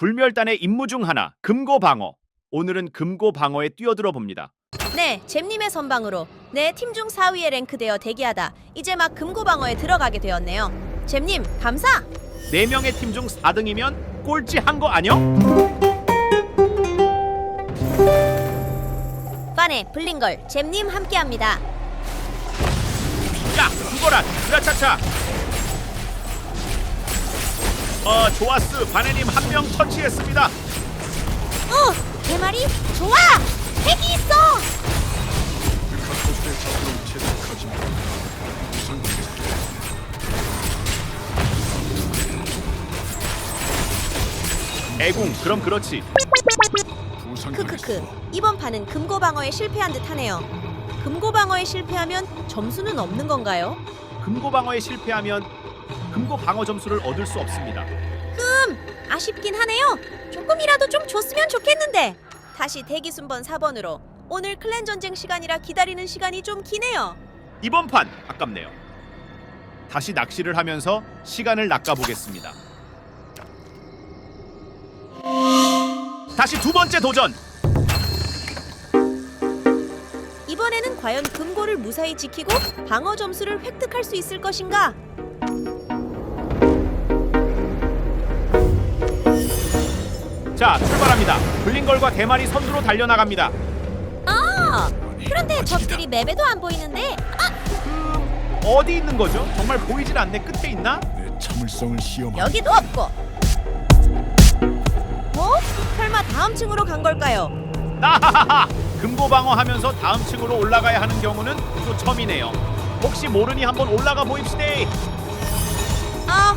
불멸단의 임무 중 하나 금고방어. 오늘은 금고방어에 뛰어들어 봅니다. 네, 잼님의 선방으로 내 팀 중 4위에 랭크되어 대기하다 이제 막 금고방어에 들어가게 되었네요. 잼님, 감사! 4명의 팀 중 4등이면 꼴찌 한 거 아니요? 반에 블링걸 잼님 함께합니다. 야, 죽어라. 으라차차. 어, 좋았어. 바네님 한 명 터치했습니다. 어, 대마리 좋아! 핵이 있어! 카토스의 채택하지만 애궁, 그럼 그렇지. 크크크. 이번 판은 금고 방어에 실패한 듯하네요. 금고 방어에 실패하면 점수는 없는 건가요? 금고 방어에 실패하면 금고 방어 점수를 얻을 수 없습니다. 아쉽긴 하네요. 조금이라도 좀 줬으면 좋겠는데. 다시 대기 순번 4번으로 오늘 클랜 전쟁 시간이라 기다리는 시간이 좀 기네요. 이번 판 아깝네요. 다시 낚시를 하면서 시간을 낚아보겠습니다. 다시 두 번째 도전. 이번에는 과연 금고를 무사히 지키고 방어 점수를 획득할 수 있을 것인가? 자, 출발합니다. 블링걸과 대마리 선두로 달려나갑니다. 아, 그런데 적들이 맵에도 안 보이는데 그 어디 있는 거죠? 정말 보이질 않네. 끝에 있나? 내 참을성을 시험하는 여기도 없고. 뭐? 설마 다음 층으로 간 걸까요? 나하하하. 금고 방어 하면서 다음 층으로 올라가야 하는 경우는 또 처음이네요. 혹시 모르니 한번 올라가 보입시다. 네, 아,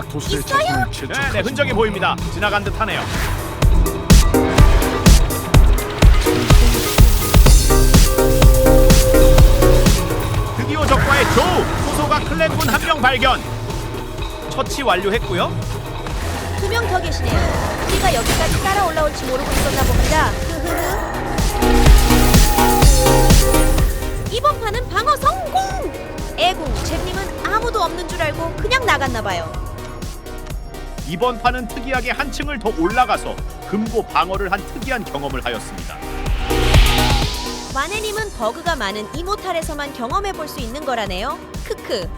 있어요? 작품을 네, 채택하지만 흔적이 보입니다. 지나간 듯하네요. 드디어 적과의 조우 소소가 클랜군 한 명 발견. 처치 완료했고요. 두 명 더 계시네요. 우리가 여기까지 따라 올라올지 모르고 있었나 봅니다. 흐흐흐. 이번 판은 방어 성공! 애공, 잼님은 아무도 없는 줄 알고 그냥 나갔나 봐요. 이번 판은 특이하게 한 층을 더 올라가서 금고 방어를 한 특이한 경험을 하였습니다. 마네님은 버그가 많은 이모탈에서만 경험해 볼 수 있는 거라네요. 크크.